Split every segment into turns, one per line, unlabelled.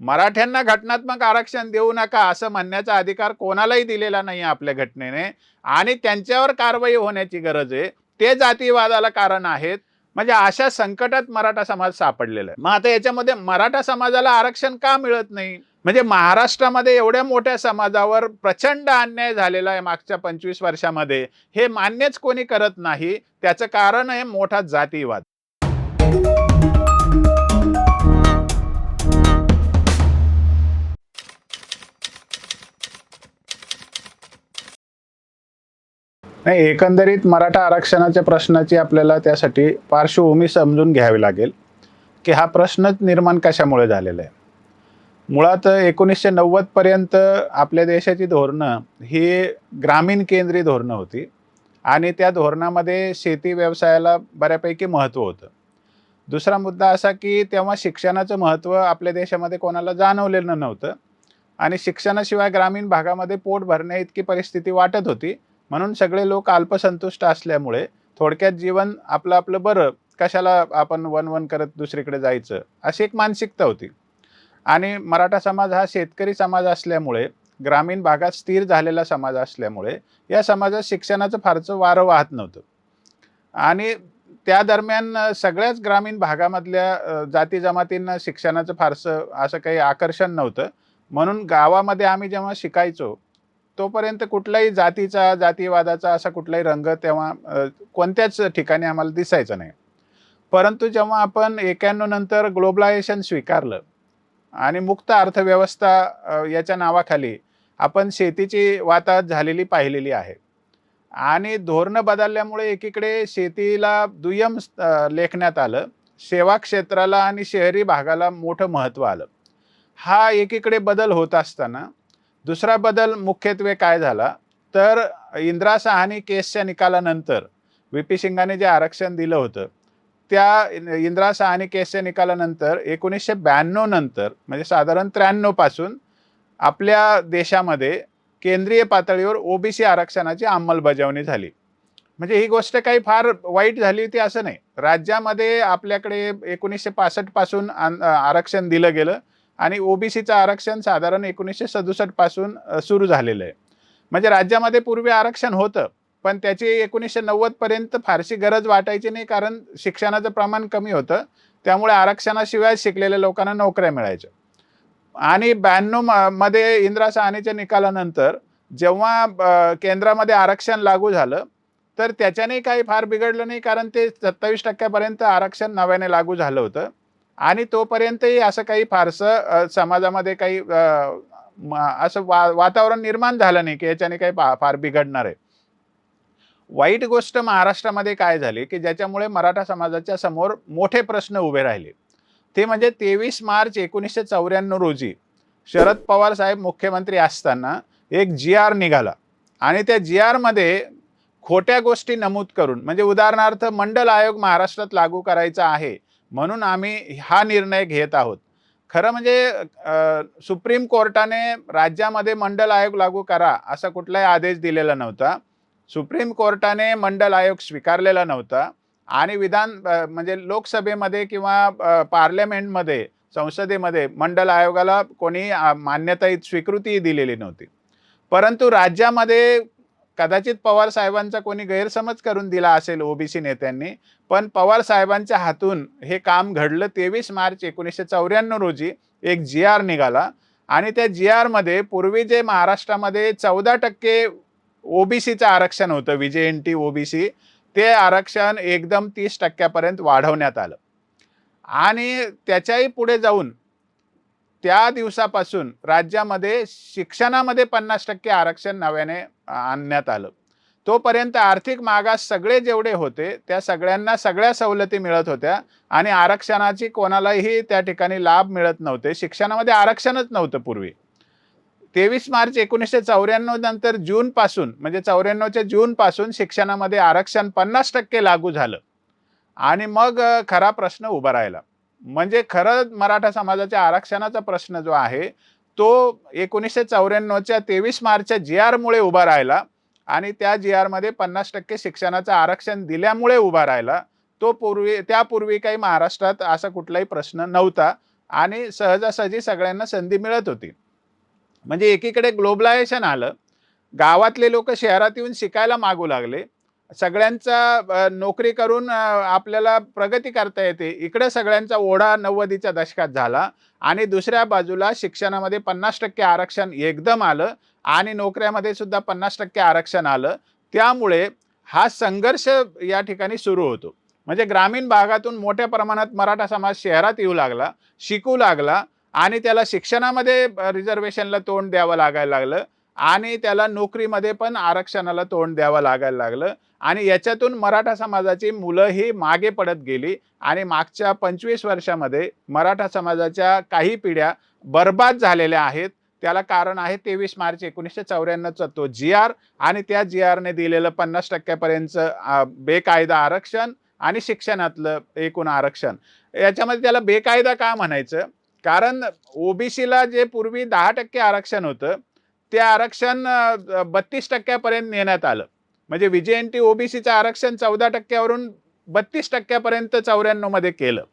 मराठ्यांना घटनात्मक आरक्षण देऊ नका असं म्हणण्याचा अधिकार कोणालाही दिलेला नाही आपल्या घटनेने. आणि त्यांच्यावर कारवाई होण्याची गरज आहे. ते जातीवादाला कारण आहेत. म्हणजे अशा संकटात मराठा समाज सापडलेला आहे. मग आता याच्यामध्ये मराठा समाजाला आरक्षण का मिळत नाही? म्हणजे महाराष्ट्रामध्ये एवढ्या मोठ्या समाजावर प्रचंड अन्याय झालेला आहे मागच्या पंचवीस वर्षामध्ये. हे मान्यच कोणी करत नाही. त्याचं कारण आहे मोठा जातीवाद. नाही एकंदरीत मराठा आरक्षणाच्या प्रश्नाची आपल्याला त्यासाठी पार्श्वभूमी समजून घ्यावी लागेल की हा प्रश्नच निर्माण कशामुळे झालेला आहे. मुळात एकोणीसशे नव्वदपर्यंत आपल्या देशाची धोरणं ही ग्रामीण केंद्रीय धोरणं होती आणि त्या धोरणामध्ये शेती व्यवसायाला बऱ्यापैकी महत्त्व होतं. दुसरा मुद्दा असा की तेव्हा शिक्षणाचं महत्त्व आपल्या देशामध्ये कोणाला जाणवलेलं नव्हतं आणि शिक्षणाशिवाय ग्रामीण भागामध्ये पोट भरण्या इतकी परिस्थिती वाटत होती म्हणून सगळे लोक अल्पसंतुष्ट असल्यामुळे थोडक्यात जीवन आपलं आपलं बरं कशाला आपण वन वन करत दुसरीकडे जायचं अशी एक मानसिकता होती. आणि मराठा समाज हा शेतकरी समाज असल्यामुळे ग्रामीण भागात स्थिर झालेला समाज असल्यामुळे या समाजात शिक्षणाचं फारसं वारं वाहत नव्हतं. आणि त्या दरम्यान सगळ्याच ग्रामीण भागामधल्या जाती जमातींना शिक्षणाचं फारसं असं काही आकर्षण नव्हतं. म्हणून गावामध्ये आम्ही जेव्हा शिकायचो तोपर्यंत कुठलाही जातीचा जातीवादाचा असा कुठलाही रंग तेव्हा कोणत्याच ठिकाणी आम्हाला दिसायचा नाही. परंतु जेव्हा आपण एक्याण्णव नंतर ग्लोबलायझेशन स्वीकारलं आणि मुक्त अर्थव्यवस्था याच्या नावाखाली आपण शेतीची वाताहत झालेली पाहिलेली आहे आणि धोरणं बदलल्यामुळे एकीकडे शेतीला दुय्यम लेखण्यात आलं सेवा क्षेत्राला आणि शहरी भागाला मोठं महत्त्व आलं. हा एकीकडे बदल होत असताना दुसरा बदल मुख्यत्वे काय झाला? तर इंदिरा साहनी केसच्या निकालानंतर व्ही पी सिंगाने जे आरक्षण दिलं होतं त्या इंदिरा साहनी केसच्या निकालानंतर एकोणीसशे ब्याण्णव नंतर म्हणजे साधारण त्र्याण्णवपासून आपल्या देशामध्ये केंद्रीय पातळीवर ओबीसी आरक्षणाची अंमलबजावणी झाली. म्हणजे ही गोष्ट काही फार वाईट झाली होती असं नाही. राज्यामध्ये आपल्याकडे एकोणीसशे पासष्टपासून आरक्षण दिलं गेलं. आणि ओबीसीचं आरक्षण साधारण एकोणीसशे सदुसष्टपासून सुरू झालेलं आहे. म्हणजे राज्यामध्ये पूर्वी आरक्षण होतं पण त्याची एकोणीसशे नव्वद पर्यंत फारशी गरज वाटायची नाही कारण शिक्षणाचं प्रमाण कमी होतं. त्यामुळे आरक्षणाशिवाय शिकलेल्या लोकांना नोकऱ्या मिळायच्या. आणि ब्याण्णवमध्ये इंदिरा साहनीच्या निकालानंतर जेव्हा केंद्रामध्ये आरक्षण लागू झालं तर त्याच्याने काही फार बिघडलं नाही कारण ते सत्तावीस टक्क्यापर्यंत आरक्षण नव्याने लागू झालं होतं. आणि तोपर्यंतही असं काही फारसं समाजामध्ये काही असं वा वातावरण निर्माण झालं नाही की याच्याने काही फार बिघडणार आहे. वाईट गोष्ट महाराष्ट्रामध्ये काय झाली की ज्याच्यामुळे मराठा समाजाच्या समोर मोठे प्रश्न उभे राहिले. ते म्हणजे तेवीस मार्च एकोणीसशे चौऱ्याण्णव रोजी शरद पवार साहेब मुख्यमंत्री असताना एक जी आर निघाला. आणि त्या जी आरमध्ये खोट्या गोष्टी नमूद करून म्हणजे उदाहरणार्थ मंडल आयोग महाराष्ट्रात लागू करायचा आहे म्हणून आम्ही हा निर्णय घेत आहोत. खरं म्हणजे सुप्रीम कोर्टाने राज्यामध्ये मंडल आयोग लागू करा असा कुठलाही आदेश दिलेला नव्हता. सुप्रीम कोर्टाने मंडल आयोग स्वीकारलेला नव्हता. आणि विधान म्हणजे लोकसभेमध्ये किंवा पार्लमेंटमध्ये संसदेमध्ये मंडल आयोगाला कोणी मान्यता स्वीकृतीही दिलेली नव्हती. परंतु राज्यामध्ये कदाचित पवार साहेबांचा कोणी गैरसमज करून दिला असेल ओबीसी नेत्यांनी पण पवार साहेबांच्या हातून हे काम घडलं तेवीस मार्च एकोणीसशे चौऱ्याण्णव रोजी एक जी आर निघाला. आणि त्या जी आरमध्ये पूर्वी जे महाराष्ट्रामध्ये चौदा टक्के ओबीसीचं आरक्षण होतं विजे एन टी ओबीसी ते आरक्षण एकदम तीस टक्क्यापर्यंत वाढवण्यात आलं. आणि त्याच्याही पुढे जाऊन त्या दिवसापासून राज्यामध्ये शिक्षणामध्ये पन्नास टक्के आरक्षण नव्याने आणण्यात आलं. तोपर्यंत आर्थिक मागास सगळे जेवढे होते त्या सगळ्यांना सगळ्या सवलती मिळत होत्या आणि आरक्षणाची कोणालाही त्या ठिकाणी लाभ मिळत नव्हते. शिक्षणामध्ये आरक्षणच नव्हतं पूर्वी. तेवीस मार्च एकोणीसशे चौऱ्याण्णव नंतर जूनपासून म्हणजे चौऱ्याण्णवच्या जून पासून शिक्षणामध्ये आरक्षण पन्नास टक्के लागू झालं. आणि मग खरा प्रश्न उभा राहिला. म्हणजे खरं मराठा समाजाच्या आरक्षणाचा प्रश्न जो आहे तो एकोणीसशे चौऱ्याण्णवच्या तेवीस मार्चच्या जी आरमुळे उभा राहिला आणि त्या जी आरमध्ये पन्नास टक्के शिक्षणाचं आरक्षण दिल्यामुळे उभा राहिला. तो पूर्वी त्यापूर्वी काही महाराष्ट्रात असा कुठलाही प्रश्न नव्हता आणि सहजासहजी सगळ्यांना संधी मिळत होती. म्हणजे एकीकडे ग्लोबलायझेशन आलं गावातले लोक शहरात येऊन शिकायला मागू लागले सगळ्यांचा नोकरी करून आपल्याला प्रगती करता येते. इकडे सगळ्यांचा ओढा नव्वदीच्या दशकात झाला आणि दुसऱ्या बाजूला शिक्षणामध्ये पन्नास टक्के आरक्षण एकदम आलं आणि नोकऱ्यामध्ये सुद्धा पन्नास टक्के आरक्षण आलं. त्यामुळे हा संघर्ष या ठिकाणी सुरू होतो. म्हणजे ग्रामीण भागातून मोठ्या प्रमाणात मराठा समाज शहरात येऊ लागला शिकू लागला आणि त्याला शिक्षणामध्ये रिझर्वेशनला तोंड द्यावं लागायला लागलं. आणि त्याला नोकरीमध्ये पण आरक्षणाला तोंड द्यावं लागायला लागलं. आणि याच्यातून मराठा समाजाची मुलं ही मागे पडत गेली. आणि मागच्या पंचवीस वर्षामध्ये मराठा समाजाच्या काही पिढ्या बर्बाद झालेल्या आहेत. त्याला कारण आहे तेवीस मार्च एकोणीसशे चौऱ्याण्णवचा तो जी आर. आणि त्या जी आरने दिलेलं पन्नास टक्क्यापर्यंतचं बेकायदा आरक्षण आणि शिक्षणातलं एकूण आरक्षण. याच्यामध्ये त्याला बेकायदा का म्हणायचं? कारण ओबीसीला जे पूर्वी दहा टक्के आरक्षण होतं ते आरक्षण बत्तीस टक्क्यापर्यंत नेण्यात आलं. म्हणजे विजयंती ओबीसीचं आरक्षण चौदा टक्क्यावरून बत्तीस टक्क्यापर्यंत चौऱ्याण्णवमध्ये केलं.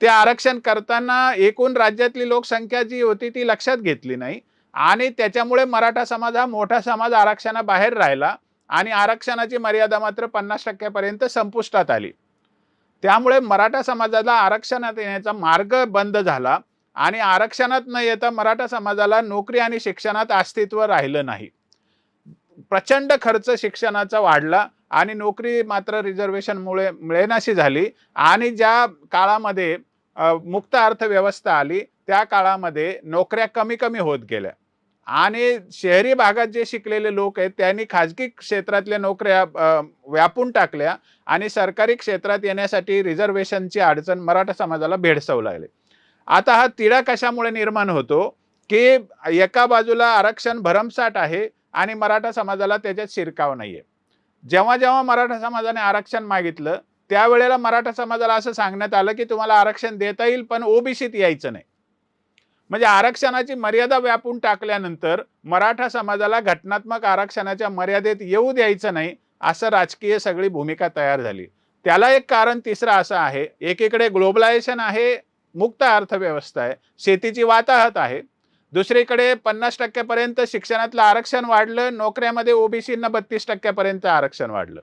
ते आरक्षण करताना एकूण राज्यातली लोकसंख्या जी होती ती लक्षात घेतली नाही आणि त्याच्यामुळे मराठा समाज हा मोठा समाज आरक्षणाबाहेर राहिला आणि आरक्षणाची मर्यादा मात्र पन्नास टक्क्यापर्यंत संपुष्टात आली. त्यामुळे मराठा समाजाला आरक्षणात येण्याचा मार्ग बंद झाला. आणि आरक्षणात न येता मराठा समाजाला नोकरी आणि शिक्षणात अस्तित्व राहिलं नाही. प्रचंड खर्च शिक्षणाचा वाढला आणि नोकरी मात्र रिझर्वेशनमुळे मिळेनाशी झाली आणि ज्या काळामध्ये मुक्त अर्थव्यवस्था आली त्या काळामध्ये नोकऱ्या कमी कमी होत गेल्या. आणि शहरी भागात जे शिकलेले लोक आहेत त्यांनी खाजगी क्षेत्रातल्या नोकऱ्या व्यापून टाकल्या आणि सरकारी क्षेत्रात येण्यासाठी रिझर्वेशनची अडचण मराठा समाजाला भेडसावू लागली. आता हा तिढा कशामुळे निर्माण होतो? की एका बाजूला आरक्षण भरमसाठ आहे आणि मराठा समाजाला त्याच्यात शिरकाव नाही आहे जेव्हा जेव्हा मराठा समाजाने आरक्षण मागितलं त्यावेळेला मराठा समाजाला असं सांगण्यात आलं की तुम्हाला आरक्षण देता येईल पण ओबीसीत यायचं नाही. म्हणजे आरक्षणाची मर्यादा व्यापून टाकल्यानंतर मराठा समाजाला घटनात्मक आरक्षणाच्या मर्यादेत येऊ द्यायचं नाही असं राजकीय सगळी भूमिका तयार झाली. त्याला एक कारण तिसरं असं आहे. एकीकडे ग्लोबलायझेशन आहे मुक्त अर्थव्यवस्था आहे. शेतीची वाताहत आहे. दुसरीकडे पन्नास टक्क्यापर्यंत शिक्षणातलं आरक्षण वाढलं. नोकऱ्यामध्ये ओबीसींना बत्तीस टक्क्यापर्यंत आरक्षण वाढलं.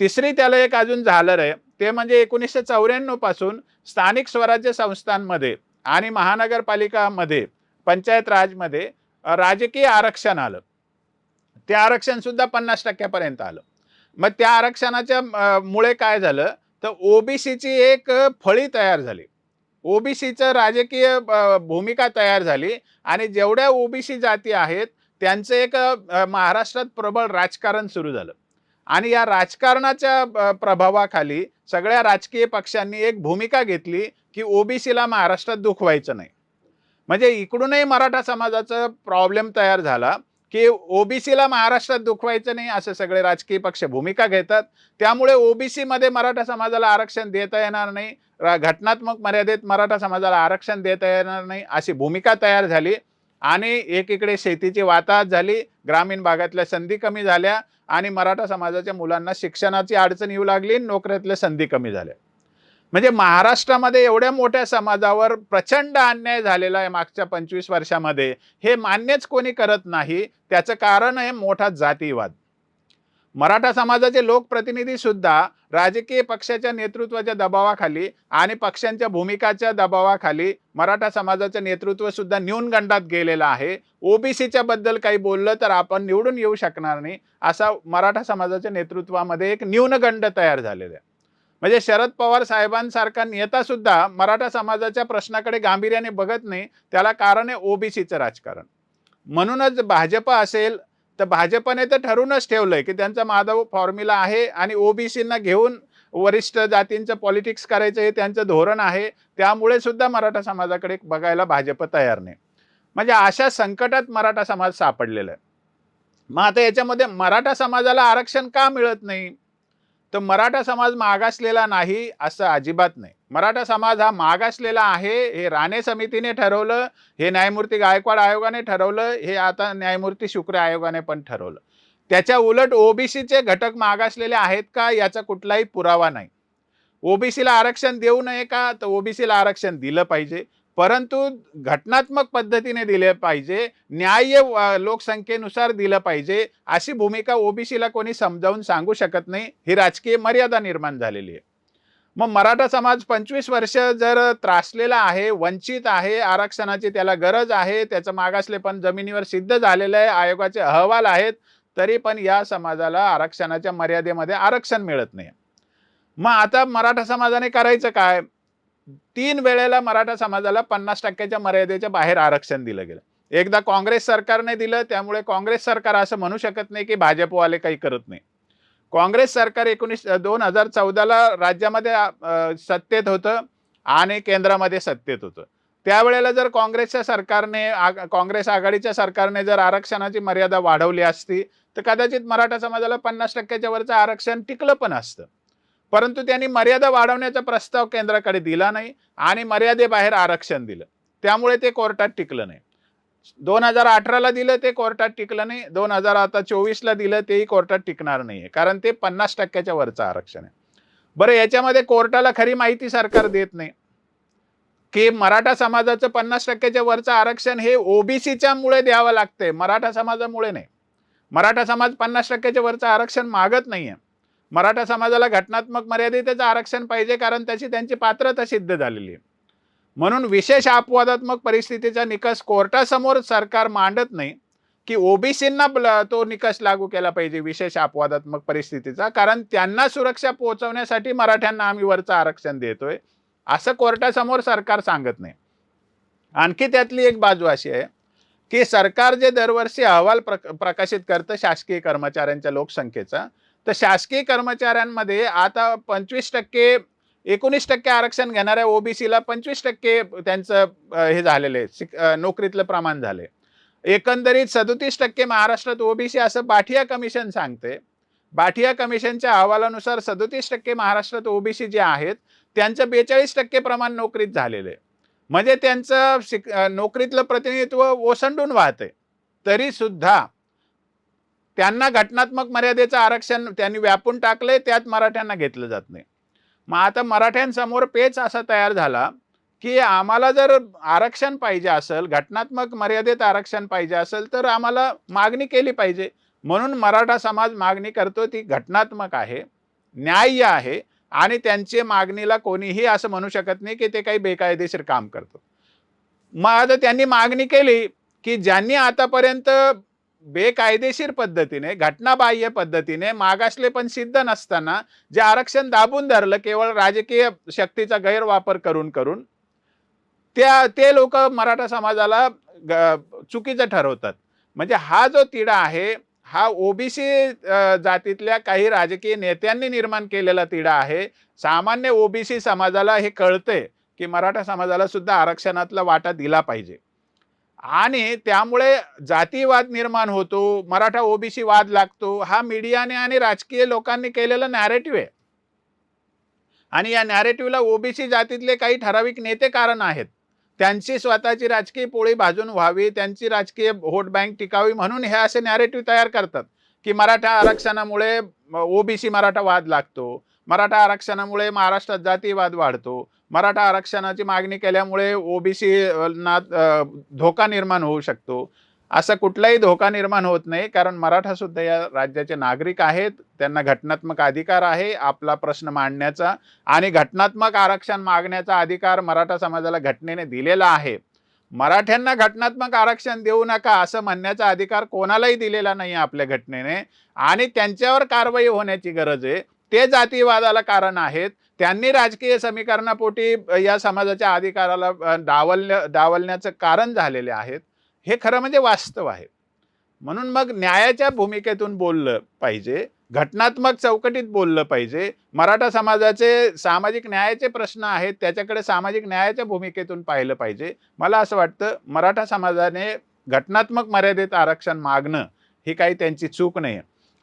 तिसरी त्याला एक अजून झालर आहे. ते म्हणजे एकोणीसशे चौऱ्याण्णवपासून स्थानिक स्वराज्य संस्थांमध्ये आणि महानगरपालिकामध्ये पंचायत राजमध्ये राजकीय आरक्षण आलं. ते आरक्षणसुद्धा पन्नास टक्क्यापर्यंत आलं. मग त्या आरक्षणाच्या मुळे काय झालं? तर ओबीसीची एक फळी तयार झाली. ओबीसीचं राजकीय भूमिका तयार झाली आणि जेवढ्या ओबीसी जाती आहेत त्यांचं एक महाराष्ट्रात प्रबळ राजकारण सुरू झालं. आणि या राजकारणाच्या प्रभावाखाली सगळ्या राजकीय पक्षांनी एक भूमिका घेतली की ओबीसीला महाराष्ट्रात दुखवायचं नाही. म्हणजे इकडूनही मराठा समाजाचा प्रॉब्लेम तयार झाला. की ओबीसीला महाराष्ट्रात दुखवायचं नाही असे सगळे राजकीय पक्ष भूमिका घेतात. त्यामुळे ओबीसीमध्ये मराठा समाजाला आरक्षण देता येणार नाही. रा- घटनात्मक मर्यादेत मराठा समाजाला आरक्षण देता येणार नाही अशी भूमिका तयार झाली. आणि एकीकडे शेतीची वाताहत झाली ग्रामीण भागातल्या संधी कमी झाल्या आणि मराठा समाजाच्या मुलांना शिक्षणाची अडचण येऊ लागली नोकऱ्यातल्या संधी कमी झाल्या. म्हणजे महाराष्ट्रामध्ये एवढ्या मोठ्या समाजावर प्रचंड अन्याय झालेला आहे मागच्या पंचवीस वर्षामध्ये. हे मान्यच कोणी करत नाही. त्याचं कारण आहे मोठा जातीवाद. मराठा समाजाचे लोकप्रतिनिधी सुद्धा राजकीय पक्षाच्या नेतृत्वाच्या दबावाखाली आणि पक्षांच्या भूमिकाच्या दबावाखाली मराठा समाजाचं नेतृत्व सुद्धा न्यूनगंडात गेलेलं आहे. ओबीसीच्या बद्दल काही बोललं तर आपण निवडून येऊ शकणार नाही. असा मराठा समाजाच्या नेतृत्वामध्ये एक न्यूनगंड तयार झालेला आहे. म्हणजे शरद पवार साहेबांसारखा नेता सुद्धा मराठा समाजाच्या प्रश्नाकडे गांभीर्याने बघत नाही. त्याला कारण आहे ओबीसीचं राजकारण. म्हणूनच भाजप असेल तर भाजपने तर ठरूनच ठेवलंय की त्यांचा माधव फॉर्म्युला आहे आणि ओबीसींना घेऊन वरिष्ठ जातींचं पॉलिटिक्स करायचं हे त्यांचं धोरण आहे. त्यामुळे सुद्धा मराठा समाजाकडे बघायला भाजप तयार नाही. म्हणजे अशा संकटात मराठा समाज सापडलेला आहे. मग आता याच्यामध्ये मराठा समाजाला आरक्षण का मिळत नाही? तर मराठा समाज मागासलेला नाही असं अजिबात नाही. मराठा समाज हा मागासलेला आहे हे राणे समितीने ठरवलं हे न्यायमूर्ती गायकवाड आयोगाने ठरवलं हे आता न्यायमूर्ती शुक्र आयोगाने पण ठरवलं. त्याच्या उलट ओबीसीचे घटक मागासलेले आहेत का याचा कुठलाही पुरावा नाही. ओबीसीला आरक्षण देऊ नये का तर ओबीसीला आरक्षण दिलं पाहिजे. परंतु घटनात्मक पद्धतीने दिले पाहिजे न्याय्य लोकसंख्येनुसार दिलं पाहिजे अशी भूमिका ओबीसीला कोणी समजावून सांगू शकत नाही ही राजकीय मर्यादा निर्माण झालेली आहे. मग मराठा समाज पंचवीस वर्ष जर त्रासलेला आहे वंचित आहे आरक्षणाची त्याला गरज आहे त्याचं मागासलेपण जमिनीवर सिद्ध झालेलं आहे आयोगाचे अहवाल आहेत तरी पण या समाजाला आरक्षणाच्या मर्यादेमध्ये आरक्षण मिळत नाही. मग आता मराठा समाजाने करायचं काय? तीन वेळेला मराठा समाजाला पन्नास टक्क्याच्या मर्यादेच्या बाहेर आरक्षण दिलं गेलं. एकदा काँग्रेस सरकारने दिलं त्यामुळे काँग्रेस सरकार असं म्हणू शकत नाही की भाजपवाले काही करत नाही. काँग्रेस सरकार एकोणीस दोन हजार चौदाला राज्यामध्ये सत्तेत होतं आणि केंद्रामध्ये सत्तेत होतं. त्यावेळेला जर काँग्रेसच्या सरकारने काँग्रेस आघाडीच्या सरकारने जर आरक्षणाची मर्यादा वाढवली असती तर कदाचित मराठा समाजाला पन्नास टक्क्याच्या वरचं आरक्षण टिकलं पण असतं. परंतु त्यांनी मर्यादा वाढवण्याचा प्रस्ताव केंद्राकडे दिला नाही आणि मर्यादेबाहेर आरक्षण दिलं. त्यामुळे ते कोर्टात टिकलं नाही. दोन हजार अठराला दिलं ते कोर्टात टिकलं नाही. दोन हजार आता चोवीसला दिलं तेही कोर्टात टिकणार नाही आहे कारण ते पन्नास टक्क्याच्या वरचं आरक्षण आहे. बरं याच्यामध्ये कोर्टाला खरी माहिती सरकार देत नाही. की मराठा समाजाचं पन्नास टक्क्याच्या वरचं आरक्षण हे ओबीसीच्या मुळे द्यावं लागतंय. मराठा समाजामुळे नाही. मराठा समाज पन्नास टक्क्याच्या वरचं आरक्षण मागत नाही आहे मराठा समाजाला घटनात्मक मर्यादेतच आरक्षण पाहिजे कारण त्याची त्यांची पात्रता सिद्ध झालेली आहे. म्हणून विशेष अपवादात्मक परिस्थितीचा निकष कोर्टासमोर सरकार मांडत नाही की ओबीसींना तो निकष लागू केला पाहिजे विशेष अपवादात्मक परिस्थितीचा कारण त्यांना सुरक्षा पोहोचवण्यासाठी मराठ्यांना आम्ही वरचं आरक्षण देतोय असं कोर्टासमोर सरकार सांगत नाही. आणखी त्यातली एक बाजू अशी आहे की सरकार जे दरवर्षी अहवाल प्रक प्रकाशित करतं शासकीय कर्मचाऱ्यांच्या लोकसंख्येचा तर शासकीय कर्मचाऱ्यांमध्ये आता पंचवीस टक्के एकोणीस टक्के आरक्षण घेणाऱ्या ओबीसीला पंचवीस टक्के त्यांचं हे झालेलं आहे शिक- नोकरीतलं प्रमाण झाले एकंदरीत सदोतीस टक्के महाराष्ट्रात ओबीसी असं बाठिया कमिशन सांगते बाठिया कमिशनच्या अहवालानुसार सदोतीस टक्के महाराष्ट्रात ओबीसी जे आहेत त्यांचं बेचाळीस टक्के प्रमाण नोकरीत झालेलं आहे. म्हणजे त्यांचं शिक नोकरीतलं प्रतिनिधित्व ओसंडून वाहते तरी सुद्धा त्यांना घटनात्मक मर्यादेचं आरक्षण त्यांनी व्यापून टाकले त्यात मराठ्यांना घेतलं जात नाही. मग आता मराठ्यांसमोर पेच असा तयार झाला की आम्हाला जर आरक्षण पाहिजे असेल घटनात्मक मर्यादेत आरक्षण पाहिजे असेल तर आम्हाला मागणी केली पाहिजे. म्हणून मराठा समाज मागणी करतो ती घटनात्मक आहे न्याय्य आहे आणि त्यांची मागणीला कोणीही असं म्हणू शकत नाही की ते काही बेकायदेशीर काम करतो. मग आता त्यांनी मागणी केली की ज्यांनी आतापर्यंत बेकायदेशीर पद्धतीने घटनाबाह्य पद्धतीने मागासले पण सिद्ध नसताना जे आरक्षण दाबून धरलं केवळ राजकीय शक्तीचा गैरवापर करून करून त्या ते लोक मराठा समाजाला चुकीचं ठरवतात. म्हणजे हा जो तिढा आहे हा ओबीसी जातीतल्या काही राजकीय नेत्यांनी निर्माण केलेला तिढा आहे. सामान्य ओबीसी समाजाला हे कळतंय की मराठा समाजाला सुद्धा आरक्षणातला वाटा दिला पाहिजे. आणि त्यामुळे जातीवाद निर्माण होतो मराठा ओबीसी वाद लागतो. हा मीडियाने आणि राजकीय लोकांनी केलेला नॅरेटिव्ह आहे. आणि या नॅरेटिव्हला ओबीसी जातीतले काही ठराविक नेते कारण आहेत. त्यांची स्वतःची राजकीय पोळी भाजून व्हावी त्यांची राजकीय व्होट बँक टिकावी म्हणून हे असे नॅरेटिव्ह तयार करतात की मराठा आरक्षणामुळे ओबीसी मराठा वाद लागतो. मराठा आरक्षणामुळे महाराष्ट्रात जातीवाद वाढतो. मराठा आरक्षणाची मागणी केल्यामुळे ओबीसी ना धोका निर्माण होऊ शकतो. असा कुठलाही धोका निर्माण होत नाही कारण मराठा सुद्धा या राज्याचे नागरिक आहेत त्यांना घटनात्मक अधिकार आहे आपला प्रश्न मांडण्याचा आणि घटनात्मक आरक्षण मागण्याचा अधिकार मराठा समाजाला घटनेने दिलेला आहे. मराठ्यांना घटनात्मक आरक्षण देऊ नका असं म्हणण्याचा अधिकार कोणालाही दिलेला नाही आपल्या घटनेने. आणि त्यांच्यावर कारवाई होण्याची गरज आहे. ते जातीवादाला कारण आहेत. त्यांनी राजकीय समीकरणापोटी या समाजाच्या अधिकाराला अ, डावलण्या डावलण्याचं कारण झालेले आहेत. हे खरं म्हणजे वास्तव आहे. म्हणून मग न्यायाच्या भूमिकेतून बोललं पाहिजे घटनात्मक चौकटीत बोललं पाहिजे. मराठा समाजाचे सामाजिक न्यायाचे प्रश्न आहेत त्याच्याकडे सामाजिक न्यायाच्या भूमिकेतून पाहिलं पाहिजे. मला असं वाटतं मराठा समाजाने घटनात्मक मर्यादेत आरक्षण मागणं ही काही त्यांची चूक नाही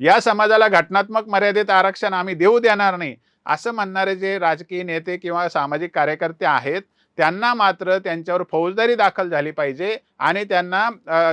या समाजाला घटनात्मक मर्यादेत आरक्षण आम्ही देऊ देणार नाही. असं म्हणणारे जे राजकीय नेते किंवा सामाजिक कार्यकर्ते आहेत त्यांना मात्र त्यांच्यावर फौजदारी दाखल झाली पाहिजे आणि त्यांना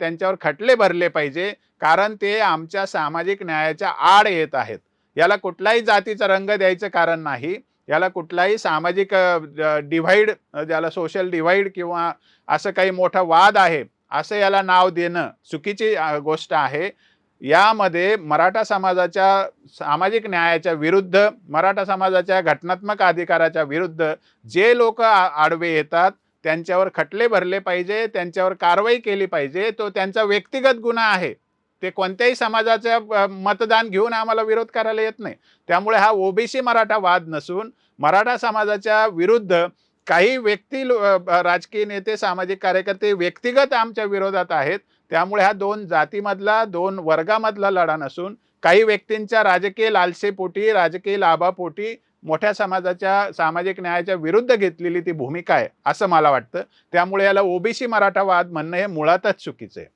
त्यांच्यावर खटले भरले पाहिजे कारण ते आमच्या सामाजिक न्यायाच्या आड येत आहेत. याला कुठलाही जातीचा रंग द्यायचं कारण नाही. याला कुठलाही सामाजिक डिव्हाइड ज्याला सोशल डिव्हाइड किंवा असं काही मोठा वाद आहे असं याला नाव देणं चुकीची गोष्ट आहे. यामध्ये मराठा समाजाच्या सामाजिक न्यायाच्या विरुद्ध मराठा समाजाच्या घटनात्मक अधिकाराच्या विरुद्ध जे लोक आडवे येतात त्यांच्यावर खटले भरले पाहिजे त्यांच्यावर कारवाई केली पाहिजे तो त्यांचा व्यक्तिगत गुन्हा आहे. ते कोणत्याही समाजाच्या मतदान घेऊन आम्हाला विरोध करायला येत नाही. त्यामुळे हा ओबीसी मराठा वाद नसून मराठा समाजाच्या विरुद्ध काही व्यक्ती लो- राजकीय नेते सामाजिक कार्यकर्ते व्यक्तिगत आमच्या विरोधात आहेत. त्यामुळे हा दोन जातीमधला दोन वर्गामधला लढा नसून काही व्यक्तींच्या राजकीय लालसेपोटी राजकीय लाभापोटी मोठ्या समाजाच्या सामाजिक न्यायाच्या विरुद्ध घेतलेली ती भूमिका आहे असं मला वाटतं. त्यामुळे याला ओबीसी मराठा वाद म्हणणं हे मुळातच चुकीचं आहे.